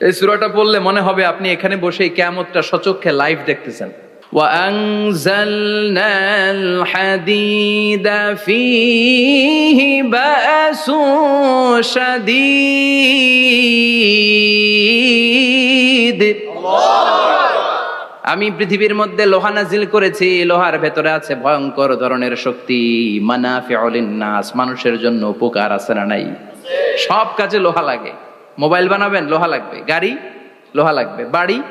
এই সুরাটা পড়লে মনে হবে আপনি এখানে বসে এই কেয়ামতটা সচক্ষে লাইভ দেখতেছেন وأنزلنا الحديد فيه بأس شديد আমি পৃথিবীর মধ্যে লোহা নাজিল করেছি লোহার ভেতরে আছে ভয়ঙ্কর ধরনের শক্তি মানাফিউলিন নাস মানুষের জন্য উপকার আছে না নাই সব কাজে লোহা লাগে মোবাইল বানাবেন, লোহা লাগবে। গাড়ি, লোহা লাগবে। বাড়ি,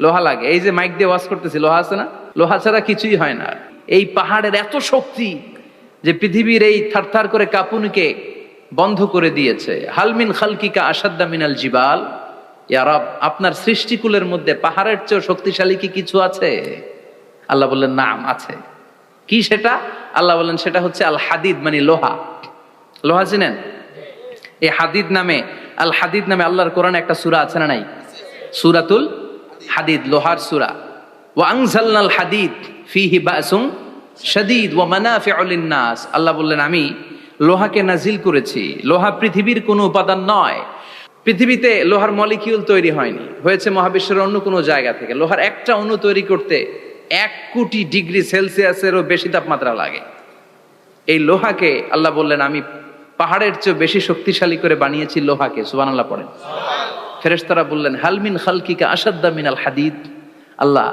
লোহা লাগে। এই যে মাইক দিয়ে ওয়াশ করতেছি, লোহা আছে না? লোহা ছাড়া কিছুই হয় না। এই পাহাড়ের এত শক্তি যে পৃথিবীর এই থারথার করে কাপুনিকে বন্ধ করে দিয়েছে। হালমিন খালকিকা আসাদ্দা মিনাল জিবাল। ইয়ারব আপনার সৃষ্টিকুলের মধ্যে পাহাড়ের চেয়েও শক্তিশালী কি কিছু আছে? আল্লাহ বললেন, নাম আছে। কি সেটা? আল্লাহ বললেন, সেটা হচ্ছে আল হাদিদ মানে লোহা। লোহা চিনেন? এই হাদিদ নামে, আল হাদিদ নামে আল্লাহর কোরআনে একটা সূরা আছে না নাই? সুরাতুল হাদিদ, লোহার সূরা। ওয়া আনজালনাল হাদিদ ফিহি বাসুম শাদীদ ওয়া মানাফিউ লিন-নাস। আল্লাহ বললেন, আমি লোহাকে নাজিল করেছি। লোহা পৃথিবীর কোনো উপাদান নয়। পৃথিবীতে লোহার মলিকিউল তৈরি হয়নি। হয়েছে মহাবিশ্বের অন্য কোনো জায়গা থেকে। লোহার একটা অণু তৈরি করতে এক কোটি ডিগ্রি সেলসিয়াসেরও বেশি তাপমাত্রা লাগে। এই লোহাকে আল্লাহ বললেন, আমি পাহাড়ের চেয়ে বেশি শক্তিশালী করে বানিয়েছি লোহাকে। সুবান আল্লাহ পড়েন ফেরেশতারা বললেন হালমিন খালকিকা আসাদ্দা মিনাল হাদিদ? আল্লাহ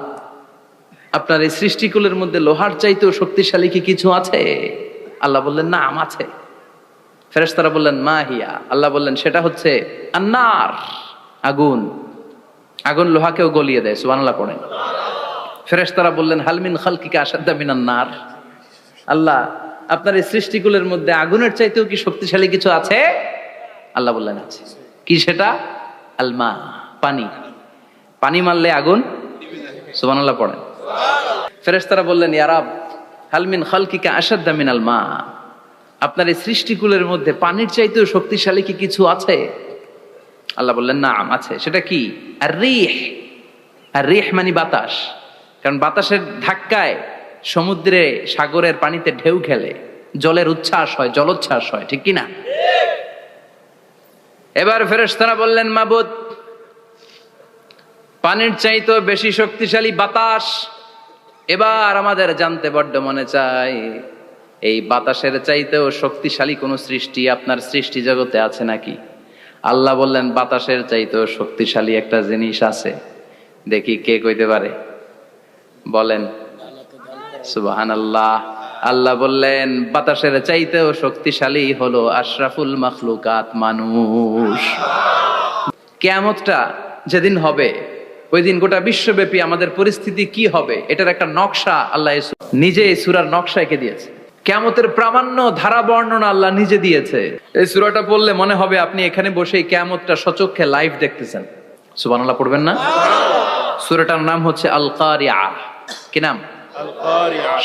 আপনার এই সৃষ্টিকুলের মধ্যে লোহার চাইতেও শক্তিশালী কি কিছু আছে? আল্লাহ বললেন না আম আছে। ফেরেশতারা বললেন মা হিয়া? আল্লাহ বললেন সেটা হচ্ছে আন্নার আগুন। আগুন লোহাকেও গলিয়ে দেয়। সুবহানাল্লাহ পড়েন। ফেরেশতারা বললেন হালমিন খালকিকা আসাদ্দা মিনান নার আল্লাহ আপনার এই সৃষ্টিকুলের মধ্যে আগুনের চাইতেও কি শক্তিশালী কিছু আছে? আল্লাহ বললেন, আছে। কি সেটা? আলমা, পানি। পানি মারলে আগুন সুবহানাল্লাহ পড়েন ফেরেশতারা বললেন ইয়ারাব হালমিন খালকিকা আসাদ্দা মিনাল মা। আপনার এই সৃষ্টিকুলের মধ্যে পানির চাইতেও শক্তিশালী কি কিছু আছে? আল্লাহ বললেন না আছে। সেটা কি? আর রিহ আর রিহ মানে বাতাস। কারণ বাতাসের ধাক্কায় সমুদ্রে, সাগরের পানিতে ঢেউ খেলে, জলের উচ্ছ্বাস হয়, জলোচ্ছ্বাস হয়, ঠিক কি না এবার ফেরেশতারা বললেন, মাবুদ, পানির চাইতেও বেশি শক্তিশালী বাতাস। এবার আমাদের জানতে বড্ড মনে চাই এই বাতাসের চাইতেও শক্তিশালী কোন সৃষ্টি আপনার সৃষ্টি জগতে আছে নাকি? আল্লাহ বললেন, বাতাসের চাইতেও শক্তিশালী একটা জিনিস আছে। দেখি কে কইতে পারে। বলেন সুবাহান আল্লাহ আল্লাহ বললেন বাতাসের চাইতেও শক্তিশালী হলো আশরাফুল মখলুকাত মানুষ। কেয়ামতটা যেদিন হবে ওই দিন গোটা বিশ্বব্যাপী আমাদের পরিস্থিতি কি হবে এটার একটা নকশা আল্লাহ নিজে এই সুরার নকশা এঁকে দিয়েছে। কেয়ামতের প্রামাণ্য ধারা বর্ণনা আল্লাহ নিজে দিয়েছে। এই সুরাটা পড়লে মনে হবে আপনি এখানে বসে এই কেয়ামতটা সচক্ষে লাইভ দেখতেছেন। সুবহানাল্লাহ পড়বেন না? সুরাটার নাম হচ্ছে আল কারিয়া কি নাম?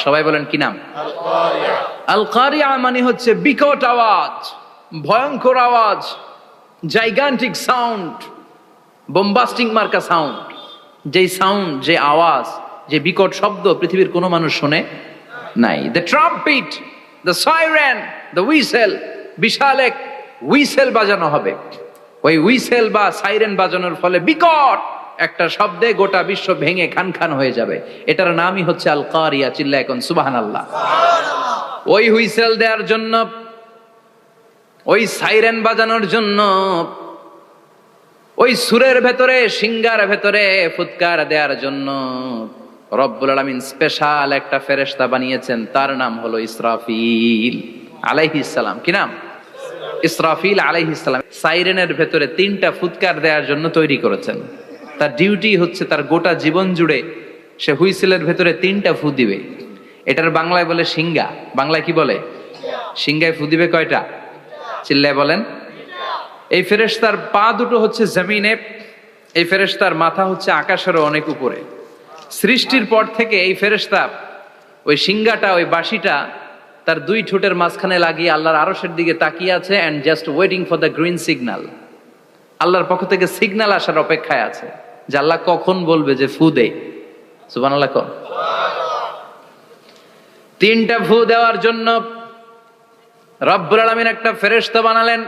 সবাই বলেন কি নাম? আল কারিয়া মানে হচ্ছে বিকট আওয়াজ ভয়ঙ্কর আওয়াজ জাইগান্টিক সাউন্ড বোম্বাস্টিং মার্কা সাউন্ড যেই সাউন্ড যে আওয়াজ যে বিকট শব্দ পৃথিবীর কোনো মানুষ শোনে নাই। The trumpet the siren the whistle বিশাল এক উইসেল বাজানো হবে। ওই উইসেল বা সাইরেন বাজানোর ফলে বিকট একটা শব্দে গোটা বিশ্ব ভেঙে খান খান হয়ে যাবে। এটার নামই হচ্ছে আল কারিয়া চিল্লা এখন সুবাহান আল্লাহ ওই হুইসেল দেওয়ার জন্য, ওই সাইরেন বাজানোর জন্য, ওই সুরের ভেতরে, সিঙ্গার ভেতরে ফুৎকার দেওয়ার জন্য রব্বুল আলমিন স্পেশাল একটা ফেরেশতা বানিয়েছেন। তার নাম হলো ইসরাফিল আলাইহিস সালাম। কি নাম? ইসরাফিল আলাইহিস সালাম। সাইরেনের ভেতরে তিনটা ফুৎকার দেওয়ার জন্য তৈরি করেছেন। তার ডিউটি হচ্ছে তার গোটা জীবন জুড়ে সে হুইসেলের ভেতরে তিনটা ফু দিবে। এটার বাংলায় বলে সিঙ্গা বাংলায় কি বলে? সিঙ্গায় ফু দিবে কয়টা? চিল্লায় বলেন। এই ফেরেশতার পা দুটো হচ্ছে জমিনে, এই ফেরেশতার মাথা হচ্ছে আকাশেরও অনেক উপরে। সৃষ্টির পর থেকে এই ফেরেশতা ওই সিঙ্গাটা ওই বাঁশিটা তার দুই ঠোঁটের মাঝখানে লাগিয়ে আল্লাহর আরশের দিকে তাকিয়ে আছে and just waiting for the green signal আল্লাহর পক্ষ থেকে সিগন্যাল আসার অপেক্ষায় আছে। যে আল্লাহ কখন বলবে যে ফু দে? তিনটা ফু দেওয়ার জন্য রব্বুল আলমিন একটা ফেরেশতা বানালেন।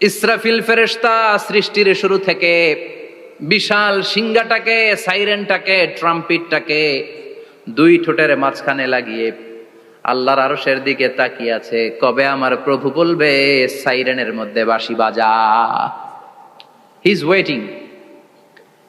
ইসরাফিল ফেরেশতা সৃষ্টির শুরু থেকে বিশাল সিংহাটাকে, সাইরেনটাকে, ট্রাম্পিটটাকে দুই ঠোঁটের মাঝখানে লাগিয়ে আল্লাহর আরশের দিকে তাকিয়ে আছে। কবে আমার প্রভু বলবে, সাইরেনের মধ্যে বাঁশি বাজা। হি ওয়েটিং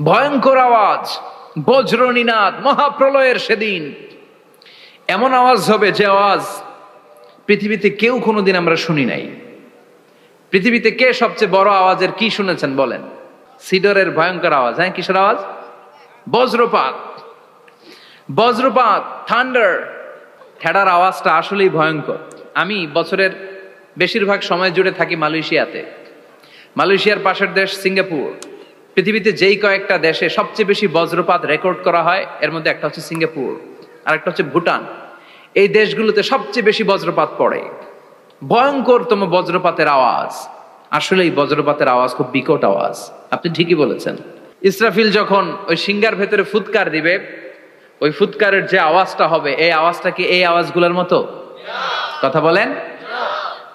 ভয়ঙ্কর আওয়াজ, বজ্রনীনাদ, মহাপ্রলয়ের সেদিন। এমন আওয়াজ হবে যে আওয়াজ পৃথিবীতে কেউ কোনোদিন আমরা শুনি নাই। পৃথিবীতে কে সবচেয়ে বড় আওয়াজের কি শুনেছেন বলেন? সিডরের ভয়ঙ্কর আওয়াজ। হ্যাঁ কিসের আওয়াজ? বজ্রপাত। বজ্রপাত, থান্ডার। ঠেডার আওয়াজটা আসলেই ভয়ঙ্কর। আমি বছরের বেশিরভাগ সময় জুড়ে থাকি মালয়েশিয়াতে। মালয়েশিয়ার পাশের দেশ সিঙ্গাপুর। পৃথিবীতে যেই কয়েকটা দেশে সবচেয়ে বেশি বজ্রপাত রেকর্ড করা হয়, এর মধ্যে একটা হচ্ছে সিঙ্গাপুর, আর একটা হচ্ছে ভুটান। এই দেশগুলোতে সবচেয়ে বেশি বজ্রপাত পড়ে। ভয়ঙ্করতম বজ্রপাতের আওয়াজ। আসলে এই বজ্রপাতের আওয়াজ খুব বিকট আওয়াজ। আপনি ঠিকই বলেছেন। ইসরাফিল যখন ওই সিঙ্গার ভেতরে ফুৎকার দিবে, ওই ফুৎকারের যে আওয়াজটা হবে, এই আওয়াজটা কি এই আওয়াজগুলোর মতো? কথা বলেন।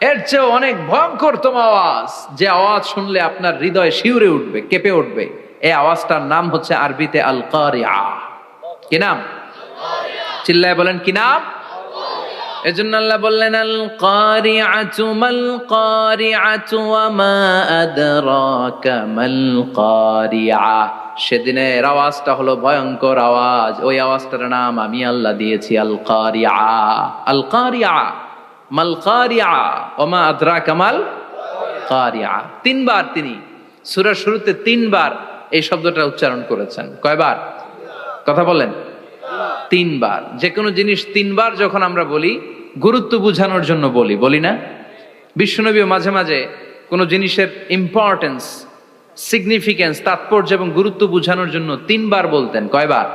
এর চেয়ে অনেক ভয়ঙ্করতম আওয়াজ। যে আওয়াজ শুনলে আপনার হৃদয় শিউরে উঠবে, কেঁপে উঠবে। এই আওয়াজটার নাম হচ্ছে আরবিতে আল কারিয়া কি নাম? চিল্লায় বলেন, কি নাম? এজন্য আল্লাহ বললেন আল কারিআতু মাল কারিআতু ওয়া মা আদরাকা মাল কারিআ সেদিনের আওয়াজটা হলো ভয়ঙ্কর আওয়াজ। ওই আওয়াজটার নাম আমি আল্লাহ দিয়েছি আল কারিআ আল কারিআ মাল কারিআ ওয়া মা আদরাকা মাল কারিআ তিনবার তিনি, সূরার শুরুতে তিনবার এই শব্দটা উচ্চারণ করেছেন। কয়বার? কথা বলেন তিনবার। যে কোনো জিনিস তিনবার যখন আমরা বলি, গুরুত্ব বোঝানোর জন্য বলি বলি না? বিশ্বনবীও মাঝে মাঝে কোনো জিনিসের ইম্পর্টেন্স সিগনিফিকেন্স তাৎপর্য এবং গুরুত্ব বোঝানোর জন্য তিনবার বলতেন। কয়বার?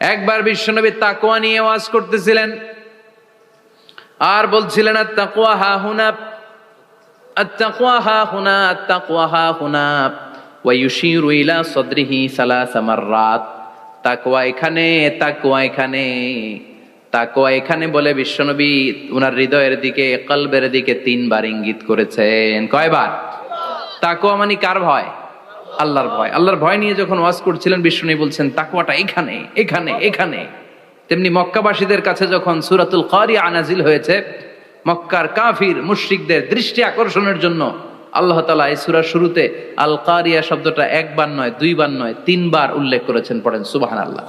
একবার বিশ্বনবী তাকোয়া নিয়ে ওয়াজ করতেছিলেন। আর বলছিলেন হা হা এখানে এখানে এখানে বলে বিশ্বনবী উনার হৃদয়ের দিকে, কলবের দিকে তিনবার ইঙ্গিত করেছেন। কয়বার? তাকুয়া মানে কার ভয়? আল্লাহর ভয়। আল্লাহর ভয় নিয়ে যখন ওয়াজ করছিলেন, বিশ্বনবী বলছেন তাকুয়াটা এখানে এখানে এখানে। তেমনি মক্কাবাসীদের কাছে যখন সুরাতুল কারি আনাজিল হয়েছে, মক্কার কাফির, মুশ্রিকদের দৃষ্টি আকর্ষণের জন্য আল্লাহ তালা এই সুরার শুরুতে আল কারিয়া শব্দটা একবার নয়, দুইবার নয়, তিনবার উল্লেখ করেছেন, পড়েন সুবাহান আল্লাহ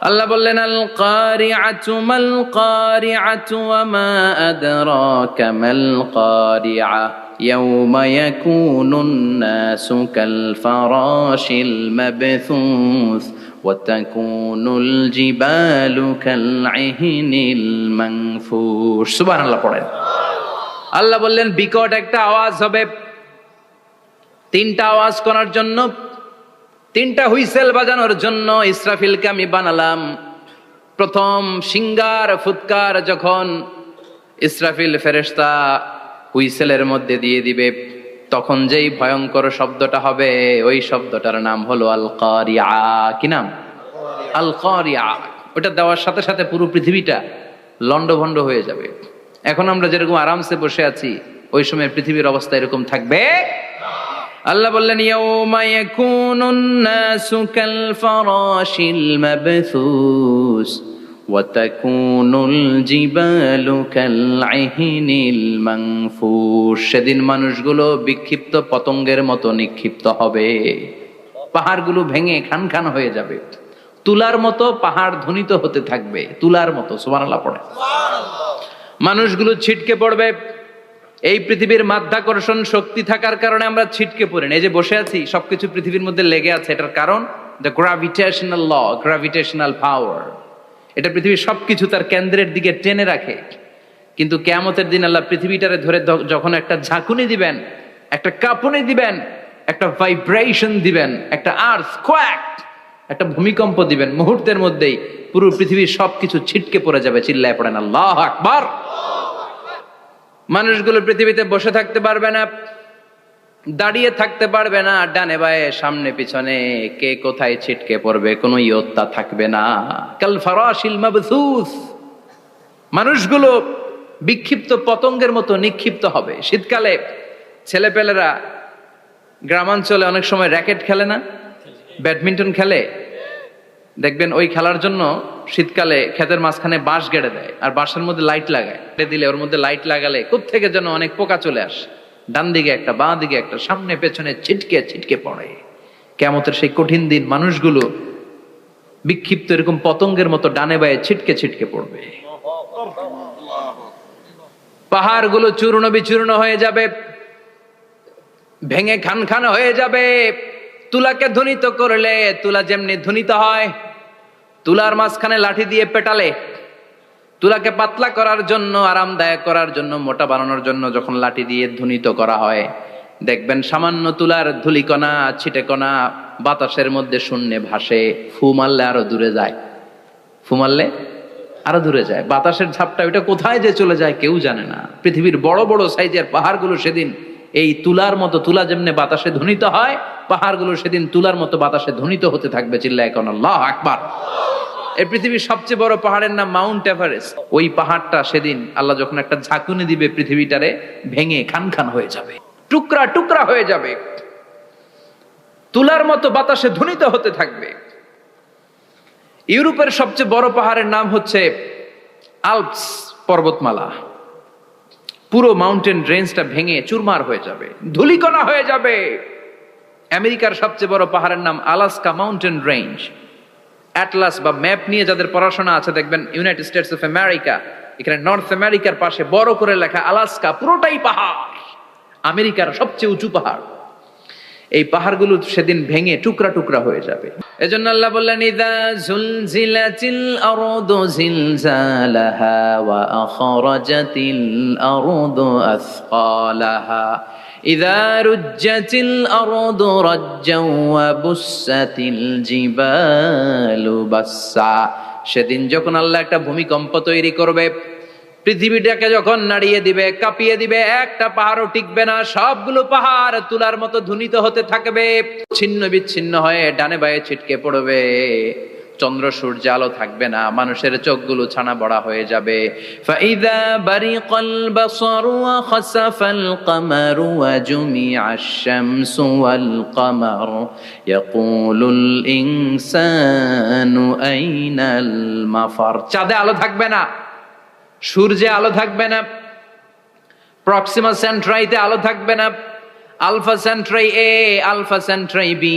আল্লাহ বললেন, আল কারিআতু মাল কারি আচু আমল আদরাকা মাল কারিআ ইয়াউমা ইয়াকুনুন নাসু কাল وتكون الجبال كالعهن المنفوش سبحان الله পড়েন আল্লাহ বললেন বিকট একটা আওয়াজ হবে তিনটা আওয়াজ করার জন্য তিনটা হুইসেল বাজানোর জন্য ইসরাফিলকে আমি বানালাম প্রথম সিঙ্গার ফুৎকার যখন ইসরাফিল ফেরেশতা হুইসেলের মধ্যে দিয়ে দিবে তখন যেই ভয়ঙ্কর শব্দটা হবে, ওই শব্দটার নাম হলো আল কারিয়া কি নাম? আল কারিয়া ওটা দেওয়ার সাথে সাথে পুরো পৃথিবীটা লন্ডভন্ড হয়ে যাবে। এখন আমরা যেরকম আরামসে বসে আছি, ওই সময় পৃথিবীর অবস্থা এরকম থাকবে। আল্লাহ বললেন, ইয়াউমা ইয়াকুনুন নাসু কাল ফারাশিল মাবথুস সেদিন মানুষগুলো বিক্ষিপ্ত পতঙ্গের মতো নিক্ষিপ্ত হবে। পাহাড়গুলো ভেঙে খান খান হয়ে যাবে। তুলার মতো পাহাড় ধ্বনিত হতে থাকবে। তুলার মতো সুমানাল্লাহ পড়ে। মানুষগুলো ছিটকে পড়বে। এই পৃথিবীর মাধ্যাকর্ষণ শক্তি থাকার কারণে আমরা ছিটকে পড়ি এই যে বসে আছি, সবকিছু পৃথিবীর মধ্যে লেগে আছে। এটার কারণ the gravitational law gravitational power এটা পৃথিবীর সবকিছু তার কেন্দ্রের দিকে টেনে রাখে। কিন্তু কেয়ামতের দিন আল্লাহ পৃথিবীটারে ধরে যখন একটা ঝাঁকুনি দিবেন, একটা কাঁপুনি দিবেন, একটা ভাইব্রেশন দিবেন, একটা আর্থ কোয়াক একটা ভূমিকম্প দিবেন, মুহূর্তের মধ্যেই পুরো পৃথিবীর সবকিছু ছিটকে পড়ে যাবে, চিল্লায় পড়েন, আল্লাহ আকবার! মানুষগুলো পৃথিবীতে বসে থাকতে পারবে না। দাঁড়িয়ে থাকতে পারবে না, ডানে বায়ে, সামনে পিছনে। কে কোথায় ছিটকে পড়বে, কোনো ইয়ত্তা থাকবে না। কাল ফারাশিল মাবথুস মানুষগুলো বিক্ষিপ্ত পতঙ্গের মতো নিক্ষিপ্ত হবে। শীতকালে ছেলেপেলেরা গ্রামাঞ্চলে অনেক সময় র্যাকেট খেলে না? ব্যাডমিন্টন খেলে? দেখবেন ওই খেলার জন্য শীতকালে ক্ষেতের মাঝখানে বাঁশ গেড়ে দেয়, আর বাঁশের মধ্যে লাইট লাগায়। দিলে ওর মধ্যে লাইট লাগালে থেকে যেন অনেক পোকা চলে আসে। ডান দিকে একটা বাঁ দিকে একটা, সামনে, পেছনে ছিটকে ছিটকে পড়ে। কেমতের সেই কঠিন দিন মানুষগুলো বিক্ষিপ্ত এরকম পতঙ্গের মতো ডানে বায়ে ছিটকে ছিটকে পড়বে। পাহাড়গুলো চূর্ণ বিচূর্ণ হয়ে যাবে, ভেঙে খান খান হয়ে যাবে। তুলাকে ধ্বনিত করলে, তুলা যেমনি ধ্বনিত হয়, তুলার মাঝখানে লাঠি দিয়ে পেটালে তুলাকে পাতলা করার জন্য, আরামদায়ক করার জন্য, মোটা বানানোর জন্য যখন লাঠি দিয়ে ধ্বনিত করা হয়, দেখবেন সামান্য তুলার ধুলিকণা, ছিটেকণা বাতাসের মধ্যে শূন্যে ভাসে, ফু মারলে আরও দূরে যায়। ফু মারলে আরও দূরে যায়। বাতাসের ঝাপটা ওইটা কোথায় যে চলে যায় কেউ জানে না। পৃথিবীর বড় বড় সাইজের পাহাড়গুলো সেদিন এই তুলার মতো, তুলা যেমনি বাতাসে ধ্বনিত হয়, পাহাড়গুলো সেদিন তুলার মতো বাতাসে ধ্বনিত হতে থাকবে চিল্লা এখন আল্লাহ আকবার। এই পৃথিবীর সবচেয়ে বড় পাহাড়ের নাম মাউন্ট এভারেস্ট। ওই পাহাড়টা সেদিন আল্লাহ যখন একটা ঝাঁকুনি দিবে পৃথিবীটারে, ভেঙে খান খান হয়ে যাবে। টুকরা টুকরা হয়ে যাবে। তুলার মতো বাতাসে ধ্বনিত হতে থাকবে। ইউরোপের সবচেয়ে বড় পাহাড়ের নাম হচ্ছে আলপস পর্বতমালা। পুরো মাউন্টেন রেঞ্জটা ভেঙে চুরমার হয়ে যাবে, ধুলিকণা হয়ে যাবে। আমেরিকার সবচেয়ে বড় পাহাড়ের নাম আলাস্কা মাউন্টেন রেঞ্জ। অ্যাটলাস বা ম্যাপ নিয়ে যাদের পড়াশোনা আছে, দেখবেন ইউনাইটেড স্টেটস অফ আমেরিকা এখানে নর্থ আমেরিকার পাশে বড় করে লেখা আলাস্কা পুরোটাই পাহাড়। আমেরিকার সবচেয়ে উঁচু পাহাড়। এই পাহাড়গুলো সেদিন ভেঙে টুকরা টুকরা হয়ে যাবে। এজন্য আল্লাহ বললেন, ইদা জুলজিলাতিল আরদু জিলজালাহা ওয়া আখরাজাতিল আরদু আসকালাহা রুজ্জাতিল আরদু রাজ্জাও ওয়া বুসাতিল জিবালু বাসসা সেদিন যখন আল্লাহ একটা ভূমিকম্প তৈরি করবে, পৃথিবীটাকে যখন নাড়িয়ে দিবে, কাঁপিয়ে দিবে, একটা পাহাড়ও টিকবে না, সবগুলো পাহাড় তুলার মতো ধুনিত হতে থাকবে, ছিন্ন বিচ্ছিন্ন হয়ে ডানে বায়ে ছিটকে পড়বে। চন্দ্র সূর্য আলো থাকবে না, মানুষের চোখগুলো ছানা বড়া হয়ে যাবে। ফাইদা মাফার। চাঁদে আলো থাকবে না, সূর্যে আলো থাকবে না, প্রক্সিমা সেন্ট্রাইতে আলো থাকবে না, alpha Centauri A, alpha Centauri B.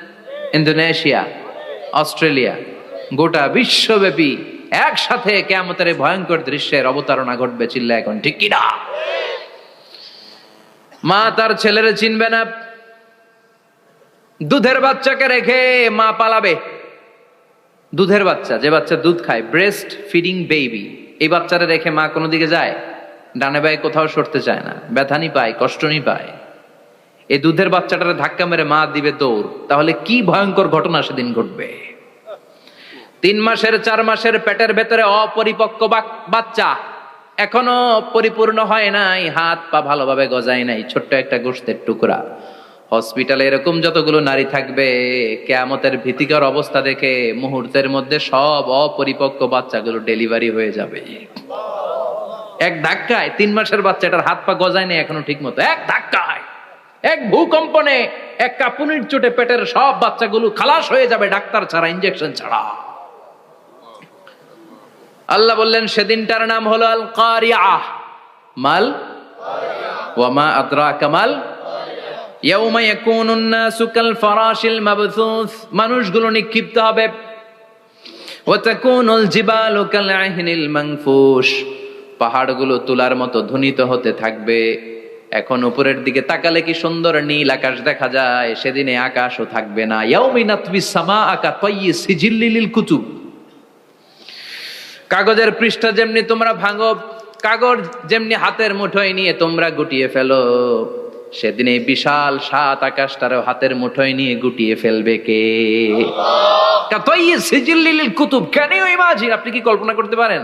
Indonesia, Australia, গোটা বিশ্বব্যাপী একসাথে কেমতের ভয়ঙ্কর দৃশ্যের অবতারণা ঘটবে চিল্লা এখন, ঠিক কিনা মা তার ছেলেরে চিনবে না, দুধের বাচ্চাকে রেখে মা পালাবে। দুধের বাচ্চা, যে বাচ্চা দুধ খায় ব্রেস্ট ফিডিং বেবি এই বাচ্চারা রেখে মা কোনো দিকে যায়? ডানে বায়ে কোথাও সরতে চায় না ব্যথানি পায় কষ্টনি পায় এই দুধের বাচ্চাটারে ধাক্কা মেরে মা দিবে দৌড়। তাহলে কি ভয়ঙ্কর ঘটনা সেদিন ঘটবে? তিন মাসের, চার মাসের পেটের ভেতরে অপরিপক্ক বাচ্চা এখনও পরিপূর্ণ হয় নাই, হাত পা ভালোভাবে গজায় নাই, ছোট্ট একটা গোষ্ঠের টুকরা। হসপিটালে এরকম যতগুলো নারী থাকবে, কেয়ামতের ভীতিকর অবস্থা দেখে মুহূর্তের মধ্যে সব অপরিপক্ক বাচ্চাগুলো ডেলিভারি হয়ে যাবে। এক ধাক্কায় তিন মাসের বাচ্চাটার হাত পা গজায় নেই এখনও ঠিক মতো এক ধাক্কায়। এক ভূকম্পনে এক কাপুনির চোটে পেটের সব বাচ্চাগুলো খালাস হয়ে যাবে ডাক্তার ছাড়া ইঞ্জেকশন ছাড়া। আল্লাহ বললেন, সেদিনটার নাম হলো আল কারিয়া মাল? ওয়ামা আদ্রা কামাল মানুষগুলো নিক্ষিপ্ত হবে। পাহাড়গুলো তুলার মতো ধ্বনিত হতে থাকবে। এখন উপরের দিকে তাকালে কি সুন্দর নীল আকাশ দেখা যায়? সেদিনে আকাশও থাকবে না। কুতুব। কাগজের পৃষ্ঠা যেমনি তোমরা ভাঙো, কাগজ যেমনি হাতের মুঠোয় নিয়ে তোমরা গুটিয়ে ফেলো, সেদিন এই বিশাল সাত আকাশটারও হাতের মুঠোয় নিয়ে গুটিয়ে ফেলবে কে? কুতুব। কেন ইমাজিন? আপনি কি কল্পনা করতে পারেন?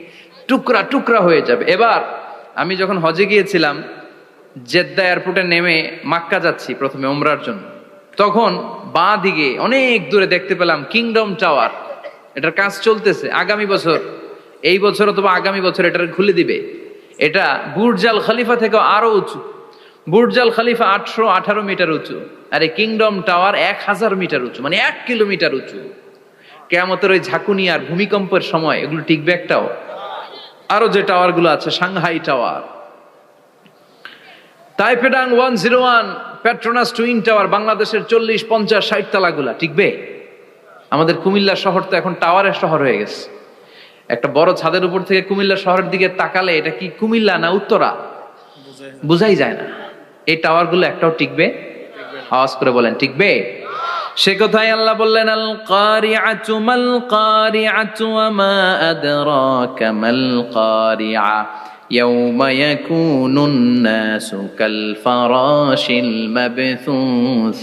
টুকরা টুকরা হয়ে যাবে। এবার আমি যখন হজে গিয়েছিলাম জেদ্দা এয়ারপোর্টে নেমে মাক্কা যাচ্ছি প্রথমে ওমরার জন্য। তখন বাঁ দিকে অনেক দূরে দেখতে পেলাম কিংডম টাওয়ার এটার কাজ চলতেছে। আগামী বছর, এই বছর অথবা আগামী বছর এটার খুলে দিবে। এটা বুর্জাল খলিফা থেকে আরও উঁচু। বুর্জাল খলিফা আটশো আঠারো মিটার উঁচু আর এই কিংডম টাওয়ার এক হাজার মিটার উঁচু মানে এক কিলোমিটার উঁচু। কেয়ামতের ওই ঝাঁকুনি আর ভূমিকম্পের সময় এগুলো টিকবে একটাও। আরও যে টাওয়ারগুলো আছে Shanghai tower. Taipei one zero one Petronas twin tower বাংলাদেশের চল্লিশ পঞ্চাশ ষাট তালাগুলা টিকবে আমাদের কুমিল্লা শহর তো এখন টাওয়ারের শহর হয়ে গেছে। একটা বড় ছাদের উপর থেকে কুমিল্লা শহরের দিকে তাকালে এটা কি কুমিল্লা না উত্তরা? বুঝাই যায় না। এই টাওয়ারগুলো একটাও টিকবে আওয়াজ করে বলেন টিকবে সে কথাই আল্লাহ বললেন আল কারিআতু মাল কারিআতু ওয়া মা আদরাকা মাল কারিআ يوم يكون الناس كالفراش المبثوث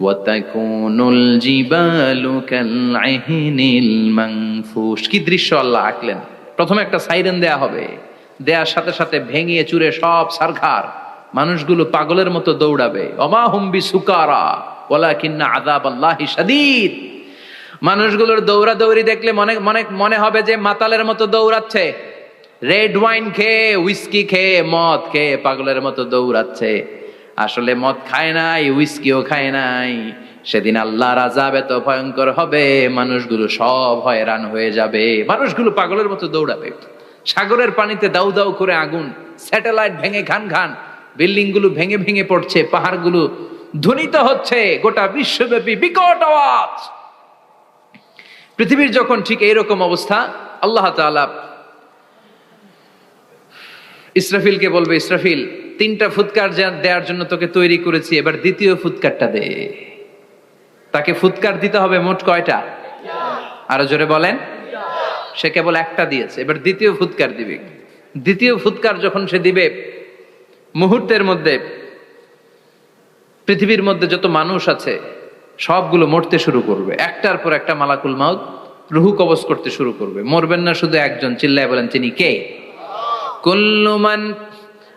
وتكون الجبال كالعهن المنفوش কি দৃশ্য আল্লাহ আঁকলেন প্রথমে একটা সাইরেন দেয়া হবে দেয়ার সাথে সাথে ভেঙে চুরে সব সারখার মানুষগুলো পাগলের মতো দৌড়াবে অমা হুম্বি সুকারা ওলা কিন্না আদাব মানুষগুলোর দৌড়া দৌড়ি দেখলে মনে মনে মনে হবে যে মাতালের মতো দৌড়াচ্ছে। রেড ওয়াইন খেয়ে উইস্কি খেয়ে, মদ খেয়ে পাগলের মতো দৌড়াচ্ছে। আসলে মদ খায় নাই উইস্কিও খায় নাই। সেদিন আল্লাহ রাজাব এত ভয়ঙ্কর হবে, মানুষগুলো সব হয়রান হয়ে যাবে। মানুষগুলো পাগলের মতো দৌড়াবে। সাগরের পানিতে দাউ দাউ করে আগুন, স্যাটেলাইট ভেঙে খান খান বিল্ডিংগুলো ভেঙে ভেঙে পড়ছে, পাহাড়গুলো ধ্বনিত হচ্ছে গোটা বিশ্বব্যাপী বিকট আওয়াজ। পৃথিবীর যখন ঠিক এইরকম অবস্থা, আল্লাহ তাআলা ইসরাফিলকে বলবে, ইসরাফিল, তিনটা ফুৎকার দেওয়ার জন্য তোকে তৈরি করেছি, এবার দ্বিতীয় ফুৎকারটা দে। তাকে ফুৎকার দিতে হবে মোট কয়টা? আরও জোরে বলেন। সে কেবল একটা দিয়েছে, এবার দ্বিতীয় ফুৎকার দিবে। দ্বিতীয় ফুৎকার যখন সে দিবে, মুহূর্তের মধ্যে পৃথিবীর মধ্যে যত মানুষ আছে সবগুলো মরতে শুরু করবে একটার পর একটা মালাকুল মাউত রুহু কবজ করতে শুরু করবে মরবেন না শুধু একজন চিল্লায় বলেন তিনি কে كل من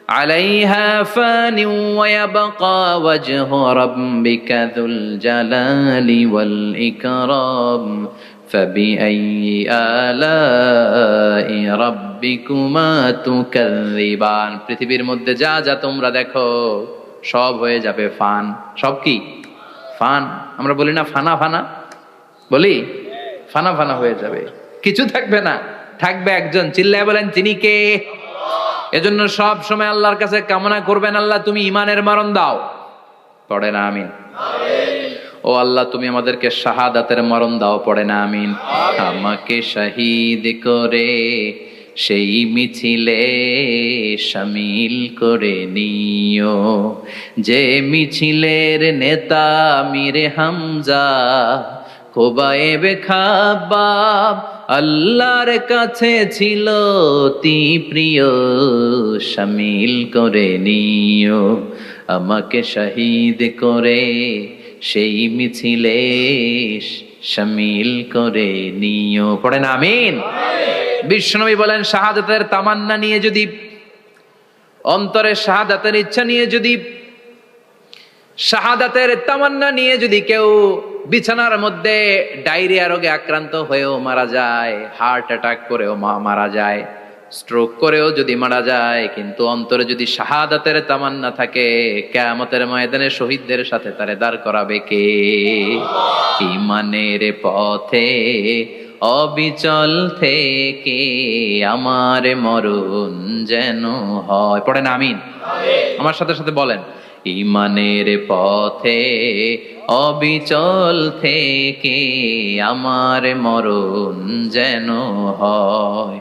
عليها فان ويبقى وجه ربك ذو الجلال والإكرام فبأي آلاء ربكما تكذبان পৃথিবীর মধ্যে যা যা তোমরা দেখো সব হয়ে যাবে ফান। সব কি? ফান। আমরা বলি না ফানা ফানা। বলি ফানা ফানা হয়ে যাবে। কিছু থাকবে না। থাকবে একজন। চিল্লায় বলেন তিনি কে? এজন্য সব সময় আল্লাহর কাছে কামনা করবেন, আল্লাহ, তুমি ইমানের মরণ দাও। পড়ে না, আমিন। ও আল্লাহ, তুমি আমাদেরকে শাহাদাতের মরণ দাও, পড়ে না, আমিন। আমাকে শহীদ করে সেই মিছিলে সামিল করে নিও। যে মিছিলের নেতা মিরে হামজা, কোবায়েবে খাবাব, আল্লাহর কাছে ছিল অতি প্রিয়, সামিল করে নিও। আমাকে শহীদ করে সেই মিছিলে সামিল করে নিও। পড়েন আমিন। বিষ্ণবী বলেন, শাহাদাতের তামান্না নিয়ে যদি অন্তরে শাহাদাতের ইচ্ছা নিয়ে যদি, শাহাদাতের তামান্না নিয়ে যদি কেউ বিছানার মধ্যে ডায়রিয়া রোগে আক্রান্ত হয়েও মারা যায়, হার্ট অ্যাটাক করেও মা মারা যায় স্ট্রোক করেও যদি মারা যায় কিন্তু অন্তরে যদি শাহাদাতের তামান্না থাকে কেয়ামতের ময়দানে শহীদদের সাথে তারে দাঁড় করাবে কে? ইমানের পথে অবিচল থেকে আমার মরণ যেন হয়। পড়েন আমিন। আমার সাথে সাথে বলেন ইমানের পথে অবিচল থেকে আমার মরণ যেন হয়।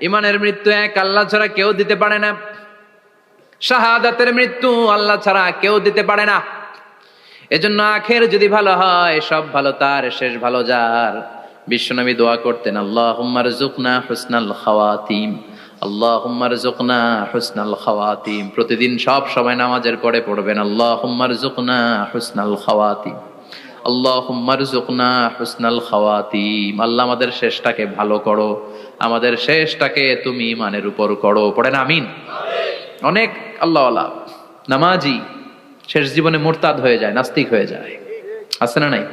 ইমানের মৃত্যু এক, আল্লাহ ছাড়া কেউ দিতে পারে না। শাহাদাতের মৃত্যু আল্লাহ ছাড়া কেউ দিতে পারে না। এজন্য আখের যদি ভালো হয়, সব ভালো তার, শেষ ভালো যার। বিশ্বনবী দোয়া করতেন আল্লাহ হুম্মার জুকনা হুসনাল খাওয়াতিম আল্লাহ হুম্মার জুকনা হুসনাল খাওয়াতিম। প্রতিদিন সব সময় নামাজের পরে পড়বেন আল্লাহ হুম্মার জুকনা হুসনাল খাওয়াতিম। আল্লাহ হুম্মার হুসনাল খাওয়াতিম। আল্লাহ আমাদের শেষটাকে ভালো করো। আমাদের শেষটাকে তুমি ইমানের উপর করো। পড়েন আমিন। অনেক আল্লাহ আল্লাহ নামাজি শেষ জীবনে মোরতাদ হয়ে যায় নাস্তিক হয়ে যায়। আছে না নাই?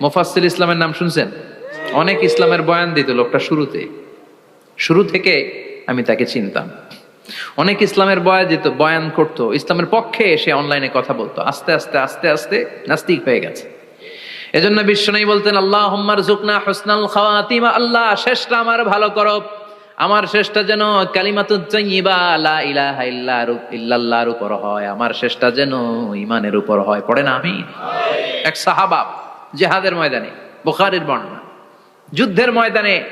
মোফাসিল ইসলামের নাম শুনছেন? অনেক ইসলামের বয়ান দিত লোকটা শুরুতে। শুরু থেকে আমি তাকে চিনতাম। অনেক ইসলামের বয়ান দিত বয়ান করতো। ইসলামের পক্ষে এসে অনলাইনে কথা বলতো। আস্তে আস্তে আস্তে আস্তে নাস্তিক হয়ে গেছে। এজন্য বিশ্ব বিশ্বনবী বলতেন আল্লাহ হুম্মার জুকনা হুসনাল খাওয়াতিমা, আল্লাহ, শেষটা আমার ভালো করো। আমার শেষটা যেন ইল্লাল্লাহর উপর হয়। আমার শেষটা যেন ইমানের উপর হয়। পড়ে না আমি এক সাহাবা জেহাদের ময়দানে, বুখারীর বর্ণনা, যুদ্ধের ময়দানে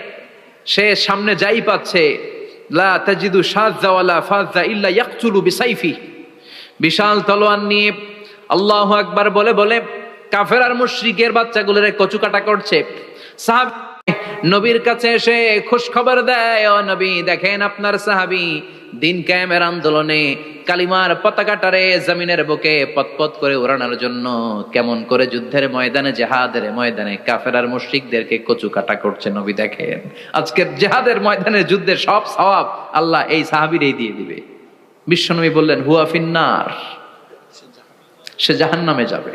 সে সামনে যাই পাচ্ছে, লা বিসাইফি। বিশাল তলোয়ার নিয়ে আল্লাহ আকবার বলে বলে কাফের আর মুশরিকের বাচ্চাগুলোরে কচু কাটা করছে নবীর কাছে এসে খুশ খবর দেয়, ও নবী, দেখেন আপনার সাহাবি দিন আন্দোলনে কালিমার পতাকাটারে জমিনের বুকে পতপত করে উড়ানোর জন্য কেমন করে যুদ্ধের ময়দানে, জেহাদের ময়দানে কাফের আর মুশরিকদেরকে কচু কাটা করছে। নবী, দেখেন, আজকের জেহাদের ময়দানে যুদ্ধের সব সওয়াব আল্লাহ এই সাহাবিরেই দিয়ে দিবে। বিশ্বনবী বললেন, হুয়া ফিন্নার, সে জাহান্নামে যাবে।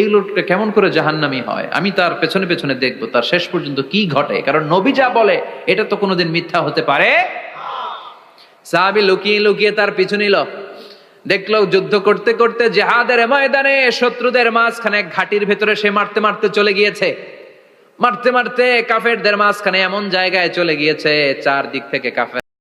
এই লোকটা কেমন করে জাহান্নামি হয়? আমি তার পেছনে পেছনে দেখব, তার শেষ পর্যন্ত কি ঘটে? কারণ নবী যা বলে, এটা তো কোনোদিন মিথ্যা হতে পারে? সাহাবি লুকিয়ে লুকিয়ে তার পিছু নিল। দেখল যুদ্ধ করতে করতে জেহাদের ময়দানে শত্রুদের মাঝখানে ঘাটির ভেতরে সে মারতে মারতে চলে গিয়েছে। মারতে মারতে কাফেরদের মাঝখানে এমন জায়গায় চলে গিয়েছে, চারদিক থেকে কাফের